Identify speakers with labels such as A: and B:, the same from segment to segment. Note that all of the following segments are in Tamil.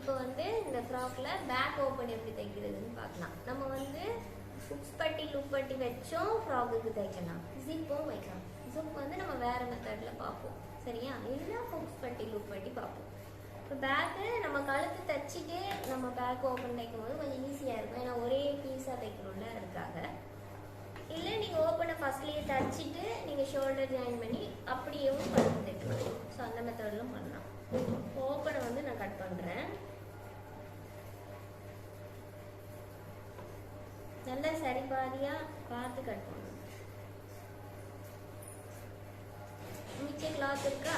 A: இப்போ வந்து இந்த ஃப்ராக்ல பேக் ஓப்பன் எப்படி தைக்கிறதுன்னு பார்க்கலாம். நம்ம வந்து ஹுக்ஸ் பட்டி லுக் பட்டி வச்சும் ஃப்ராக்குக்கு தைக்கலாம் ஜிப்பும் வைக்கலாம். ஜிப் வந்து நம்ம வேற மெத்தடில் பார்ப்போம். சரியா? இல்லை ஹுக்ஸ் பட்டி லுக் பட்டி பார்ப்போம். இப்போ பேக்கு நம்ம கழுத்து தைச்சிட்டு நம்ம பேக் ஓப்பன் தைக்கும் போது கொஞ்சம் ஈஸியாக இருக்கும். ஏன்னா ஒரே பீஸாக தைக்கணும்ல அதுக்காக இல்லை நீங்கள் ஓப்பனை ஃபர்ஸ்ட்லேயே தைச்சிட்டு நீங்கள் ஷோல்டர் ஜாயின் பண்ணி அப்படியேவும் பண்ணி தைக்கலாம். ஸோ அந்த மெத்தடிலும் பண்ணலாம். ஓப்பனை வந்து நான் கட் பண்ணுறேன் நல்லா சரி பாதியாக பார்த்து கட் பண்ணணும் மிச்ச கிளாத் இருக்கா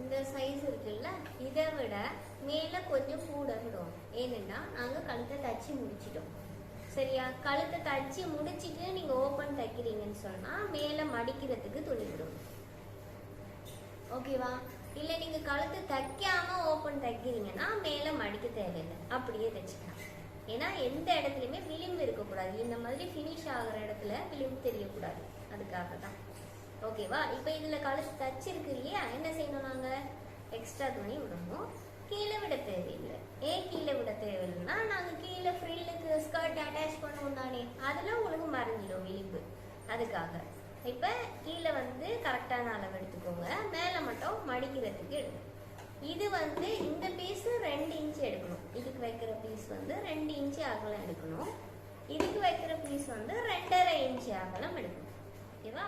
A: இந்த சைஸ் இருக்குல்ல இதை விட மேலே கொஞ்சம் கூட விடும் ஏன்னா நாங்கள் கழுத்தை தச்சு முடிச்சிட்டோம். சரியா? கழுத்தை தச்சு முடிச்சிட்டு நீங்கள் ஓப்பன் தைக்கிறீங்கன்னு சொன்னால் மேலே மடிக்கிறதுக்கு துணி விடும். ஓகேவா இல்லை நீங்கள் கழுத்து தைக்காம ஓப்பன் தைக்கிறீங்கன்னா மேலே மடிக்க தேவையில்லை. அப்படியே தைச்சிக்கலாம். ஏன்னா எந்த இடத்துலையுமே விளிம்பு இருக்கக்கூடாது. இந்த மாதிரி ஃபினிஷ் ஆகிற இடத்துல விளிம்பு தெரியக்கூடாது. அதுக்காக தான் ஓகேவா இப்போ இதில் கழுத்து தச்சிருக்கு இல்லையா என்ன செய்யணும் நாங்கள் எக்ஸ்ட்ரா துணி விடணும். கீழே விட தேவையில்லை. ஏன் கீழே விட தேவையில்லைன்னா நாங்கள் கீழே ஃப்ரில்லுக்கு ஸ்கர்ட் அட்டாச் பண்ணுவோம் தானே. அதெல்லாம் உங்களுக்கு மறைஞ்சிடும் விளிம்பு. அதுக்காக. இப்போ கீழே வந்து கரெக்டான அளவு எடுத்துக்கோங்க. மேலே மட்டும் மடிக்கிறதுக்கு எடுக்கணும் இது வந்து இந்த பீஸ் ரெண்டு இன்ச் எடுக்கணும். இதுக்கு வைக்கிற பீஸ் வந்து ரெண்டு இன்ச் அகலம் எடுக்கணும். இதுக்கு வைக்கிற பீஸ் வந்து ரெண்டரை இன்ச் அகலம் எடுக்கணும். ஓகேவா?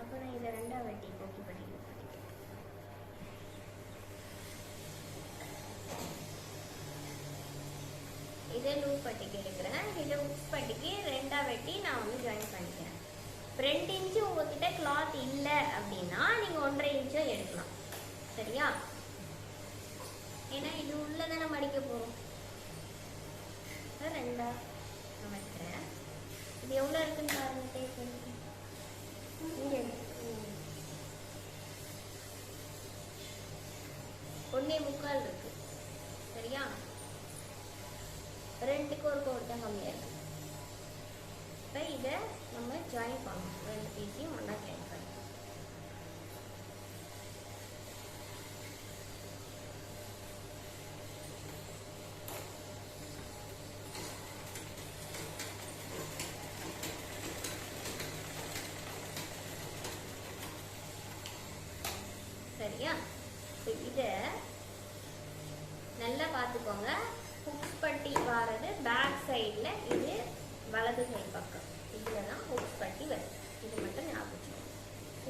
A: அப்புறம் இதை ரெண்டா வெட்டிக்கணும் போக்கி பண்ணி இதே லூப் பட்டிக்கு எடுக்கிறேன். இதை உப்ஸ் பட்டிக்கு ரெண்டாக வெட்டி நான் வந்து ஜாயின் பண்ணிக்கிறேன். ரெண்டு இன்ச்சு உங்ககிட்ட கிளாத் இல்லை அப்படின்னா நீங்கள் ஒன்றரை இன்ச்சும் எடுக்கலாம். சரியா? ஏன்னா இது உள்ளே தானே மடிக்க போகிறோம் ரெண்டா நான் வைக்கிறேன் இது எவ்வளோ இருக்குன்னு பாருங்க டேக் இங்கே ஒன்னே முக்கால் இருக்கு. சரியா? ரெண்டுக்கு ஒரு கோட்டை கம்மியாக இருக்கு. இப்போ இதை நம்ம ஜாயின் பண்ணணும். ரெண்டு பீஸையும் ஒன்றா ஜாயின் பண்ணணும். சரியா? இப்போ இதை நல்லா பார்த்துக்கோங்க ஹுக்ஸ் பட்டி வாரது பேக் சைடில் இது வலது சைடு பக்கம். இதில் தான் ஹுக்ஸ் பட்டி வருது இது மட்டும் ஞாபகம்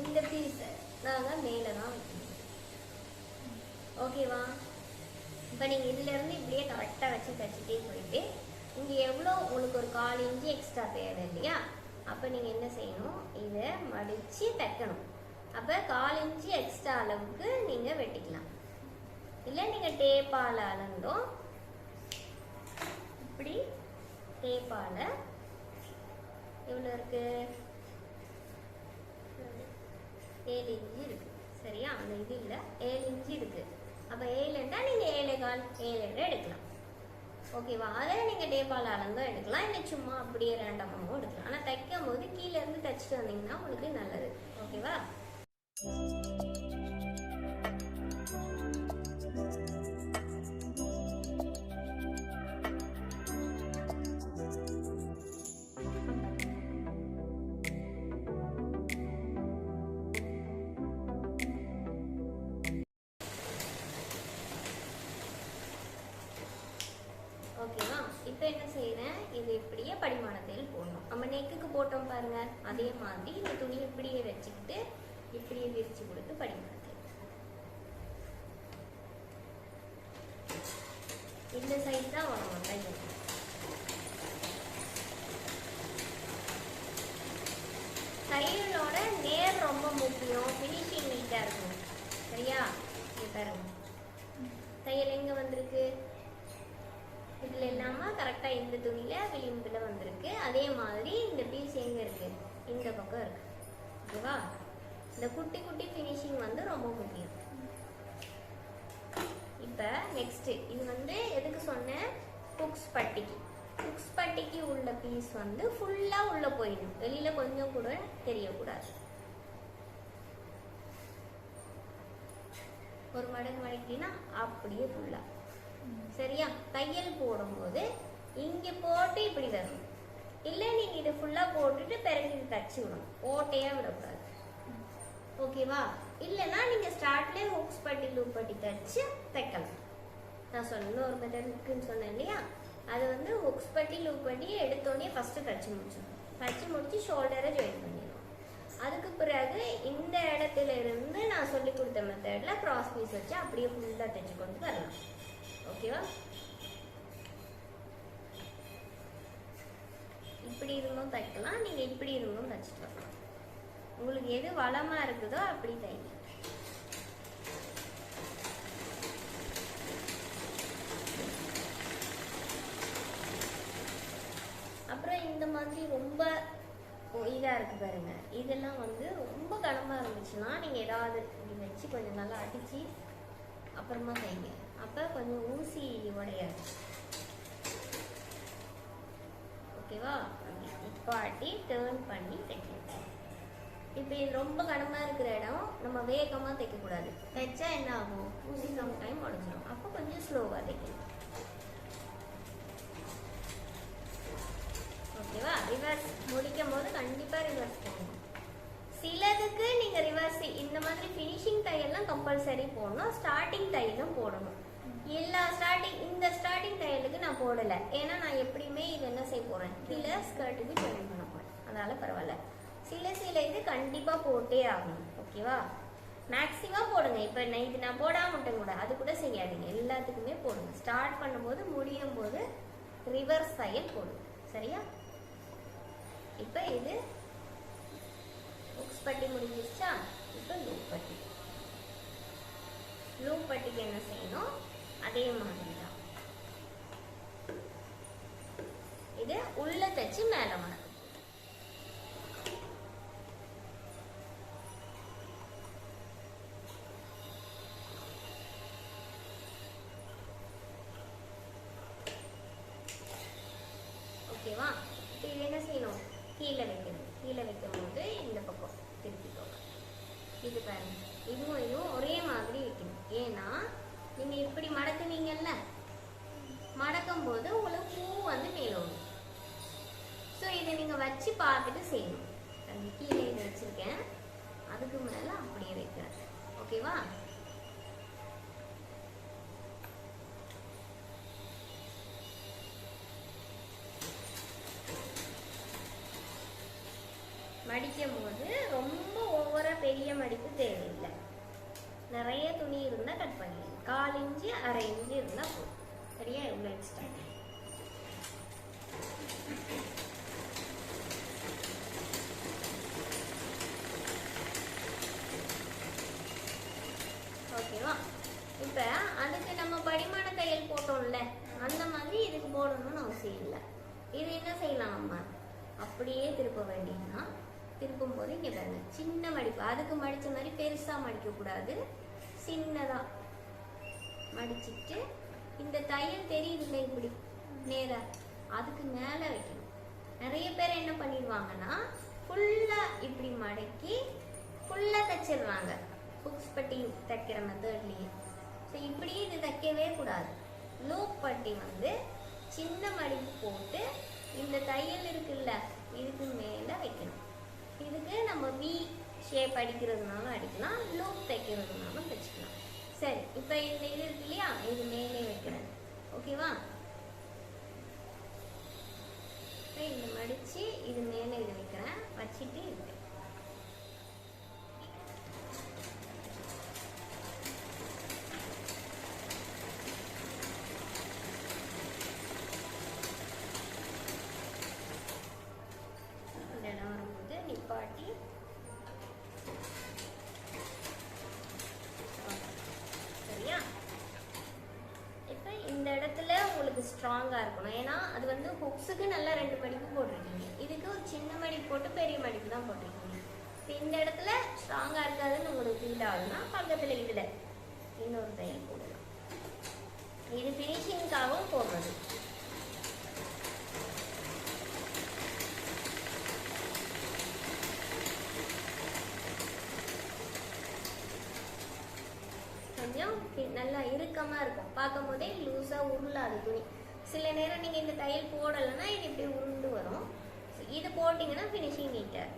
A: இந்த பீஸை நாங்கள் மேலே தான் வைக்கணும். ஓகேவா இப்போ நீங்கள் இதுலேருந்து இப்படியே கரெக்டாக வச்சு தச்சுட்டே போயிட்டு இங்கே எவ்வளோ உங்களுக்கு ஒரு கால் இன்ச்சு எக்ஸ்ட்ரா தேவை இல்லையா? அப்போ நீங்கள் என்ன செய்யணும்? இதை மடித்து தைக்கணும். அப்போ கால் இன்ச்சு எக்ஸ்ட்ரா அளவுக்கு நீங்கள் வெட்டிக்கலாம். இல்லை நீங்கள் டேப்பால் அளந்தோம் இப்படி டேப்பால் எவ்வளோ இருக்கு? ஏழு இன்ச்சு இருக்கு. சரியா? அந்த இது இல்லை ஏழு இன்ச்சு இருக்கு. அப்போ ஏழுன்னா நீங்கள் ஏழு கால் ஏழு எடுக்கலாம். ஓகேவா அதை நீங்கள் டேப்பால் அளந்தும் எடுக்கலாம். இல்லை சும்மா அப்படியே ரேண்டமாகவும் எடுக்கலாம். ஆனால் தைக்கும் போது கீழே இருந்து தைச்சிட்டு வந்தீங்கன்னா உங்களுக்கு நல்லது. ஓகேவா இப்போ என்ன செய்யறேன் இது இப்படியே படிமானத்தில் போடணும். நம்ம நெக்குக்கு போட்டோம் பாருங்க. அதே மாதிரி இந்த துணி இப்படியே வச்சுக்கிட்டு இப்படியே விரிச்சு கொடுத்து படிமானத்தில். இந்த சைஸ் தான் வரும் தையல் தையலோட நேர் ரொம்ப முக்கியம். ஃபினிஷிங் நீட்டாக இருக்கும். சரியா? பாருங்க. தையல் எங்கே வந்திருக்கு? இதில் இல்லாமல் கரெக்டாக இந்த துணியில் விளிம்பில் வந்திருக்கு. அதே மாதிரி இந்த பீஸ் எங்கே இருக்கு? இந்த பக்கம் இருக்கு. ஓகேவா? இந்த குட்டி குட்டி ஃபினிஷிங் வந்து ரொம்ப முக்கியம். இப்போ நெக்ஸ்ட் இது வந்து எதுக்கு சொன்னேன்? குக்ஸ் பட்டிக்கு. குக்ஸ் பட்டிக்கு உள்ள பீஸ் வந்து ஃபுல்லாக உள்ள போயிடும். வெளியில கொஞ்சம் கூட தெரியக்கூடாது. ஒரு மடங்கு மடக்கினா அப்படியே ஃபுல்லாக சரியா? தையல் போடும்போது இங்கே போட்டு இப்படி வரணும் இல்லை நீங்கள் இதை ஃபுல்லாக போட்டுட்டு பிறகு இது தச்சு விடணும். ஓட்டையாக விடக்கூடாது. ஓகேவா இல்லைன்னா நீங்கள் ஸ்டார்ட்லேயே ஹூக்ஸ் பட்டி லூப் பட்டி தச்சு தைக்கலாம். நான் சொன்ன ஒரு மெத்தட் இருக்குன்னு சொன்னேன் இல்லையா? அது வந்து ஹுக்ஸ் பட்டி லூப் பட்டி எடுத்தோடனே ஃபஸ்ட்டு தச்சு முடிச்சிடணும். தச்சு முடித்து ஷோல்டரை ஜாயின் பண்ணிடணும். அதுக்கு பிறகு இந்த இடத்துல இருந்து நான் சொல்லி கொடுத்த மெத்தடில் கிராஸ் பீஸ் வச்சு அப்படியே ஃபுல்லாக தைச்சு கொண்டு வரலாம். ஓகேவா இப்படி இருந்தும் தைக்கலாம். நீங்க இப்படி இருந்தும் தைச்சிட்டு வரலாம். உங்களுக்கு எது வளமா இருக்குதோ அப்படி தைங்க. அப்புறம் இந்த மாதிரி ரொம்ப இதா இருக்கு பாருங்க. இதெல்லாம் வந்து ரொம்ப கனமாக இருந்துச்சுன்னா நீங்க ஏதாவது இப்படி வச்சு கொஞ்சம் நல்லா அடிச்சு அப்புறமா தைங்க. அப்போ கொஞ்சம் ஓகேவா? உடையாது ஓகேவா டேர்ன் பண்ணி தைக்கணும். இப்போ இது ரொம்ப கனமா இருக்கிற இடம் நம்ம வேகமாக தைக்கக்கூடாது. தைச்சா என்ன ஆகும்? ஊசி சம் டைம் உடஞ்சிரும். அப்போ கொஞ்சம் ஸ்லோவாக தைக்கணும். ஓகேவா? ரிவர்ஸ் முடிக்கும் போது கண்டிப்பாக ரிவர்ஸ் போடணும் சிலதுக்கு நீங்கள் ரிவர்ஸ் இந்த மாதிரி ஃபினிஷிங் தையெல்லாம் கம்பல்சரி போடணும். ஸ்டார்டிங் தையலும் போடணும். எல்லா ஸ்டார்டிங் இந்த ஸ்டார்டிங் தையலுக்கு நான் போடல. ஏன்னா நான் எப்படியுமே இது என்ன செய்ய போறேன்? சில ஸ்கர்ட்டுக்கு ஜாயின் பண்ண போறேன். அதனால பரவாயில்ல. சில சில இது கண்டிப்பா போட்டே ஆகணும். ஓகேவா? மேக்ஸிமம் போடுங்க. இப்போ நான் இது நான் போடாம விட்டேன் கூட அது கூட செய்யாதீங்க. எல்லாத்துக்குமே போடுங்க. ஸ்டார்ட் பண்ணும்போது முடியும் போது ரிவர்ஸ் தையல் போடுங்க. சரியா? இப்போ இது புக்ஸ் பட்டி முடிஞ்சிருச்சா? இப்போ லூப் பட்டி. லூப் பட்டிக்கு என்ன செய்யணும்? அதே மாதிரி தான் இது உள்ள தைச்சு மேல மடக்கும் ஓகேவா? இப்போ இது என்ன செய்யணும்? கீழே வைக்கணும். கீழே வைக்கும் போது இந்த பக்கம் திருப்பிக்கோங்க. இது பாருங்க. இதுவும் இதுவும் ஒரே மாதிரி வைக்கணும். ஏன்னா நீங்கள் இப்படி மடக்குனீங்கல்ல? மடக்கும் போது உங்களுக்கு பூ வந்து மேலும் வரும் ஸோ இதை நீங்க வச்சு பார்த்துட்டு செய்யணும். அந்த கீழே இதை வச்சிருக்கேன். அதுக்கு மேலே அப்படியே வைக்கிறேன். ஓகேவா மடிக்கும் போது ரொம்ப ஓவரா பெரிய மடிப்பு தேவை நிறைய துணி இருந்தால் கட் பண்ணிடுங்க கால் இஞ்சி அரை இஞ்சி இருந்தால் போதும் சரியா? எவ்வளோ எக்ஸ்ட்ரா ஓகேவா இப்போ அதுக்கு நம்ம படிமான தையல் போட்டோம்ல அந்த மாதிரி இதுக்கு போடணும்னு அவசியம் இல்லை. இது என்ன செய்யலாம் நம்ம? அப்படியே திருப்ப வேண்டியதுன்னா திருப்பும் போது இங்கே பாருங்க சின்ன மடிப்பு. அதுக்கு மடித்த மாதிரி பெருசாக மடிக்கக்கூடாது. சின்னதாக சின்னதா மடிச்சிட்டு இந்த தையல் தெரியுதுல்ல இப்படி நேரா அதுக்கு மேல வைக்கணும். நிறைய பேர் என்ன பண்ணிடுவாங்கன்னா ஃபுல்லாக இப்படி மடக்கி ஃபுல்லா தைச்சிடுவாங்க புக்ஸ் பட்டி தைக்கிற மெத்தட்லயே ஸோ இப்படியே இது தைக்கவே கூடாது. லூப் பட்டி வந்து சின்ன மடிப்பு போட்டு இந்த தையல் இருக்குல்ல இதுக்கு மேல வைக்கணும். இதுக்கு நம்ம வி ஷேப் அடிக்கிறதுனாலும் அடிக்கலாம் லூப் தைக்கிறதுனாலும் சரி இப்போ இந்த இது இருக்கு இல்லையா? இது மேலே வைக்கிறேன். ஓகேவா இப்போ இந்த மடிச்சு இது மேலே இது வைக்கிறேன். வச்சுட்டு இது ஹிப்ஸுக்கு நல்லா ரெண்டு மடிப்பு போட்டிருக்கீங்க. இதுக்கு ஒரு சின்ன மடிப்பு போட்டு பெரிய மடிப்பு தான் போட்டிருக்கீங்க. இந்த இடத்துல ஸ்ட்ராங்காக இருக்காதுன்னு உங்களுக்கு ஃபீல் ஆகுதுன்னா பக்கத்தில் இதில் இன்னொரு தையல் போடலாம். இது ஃபினிஷிங்காகவும் போடுறது. கொஞ்சம் நல்லா இறுக்கமாக இருக்கும். பார்க்கும் போதே லூஸாக உருளாது துணி. சில நேரம் நீங்கள் இந்த தையல் போடலைன்னா இது இப்படி உருண்டு வரும். இது போட்டிங்கன்னா ஃபினிஷிங் நீட்டாக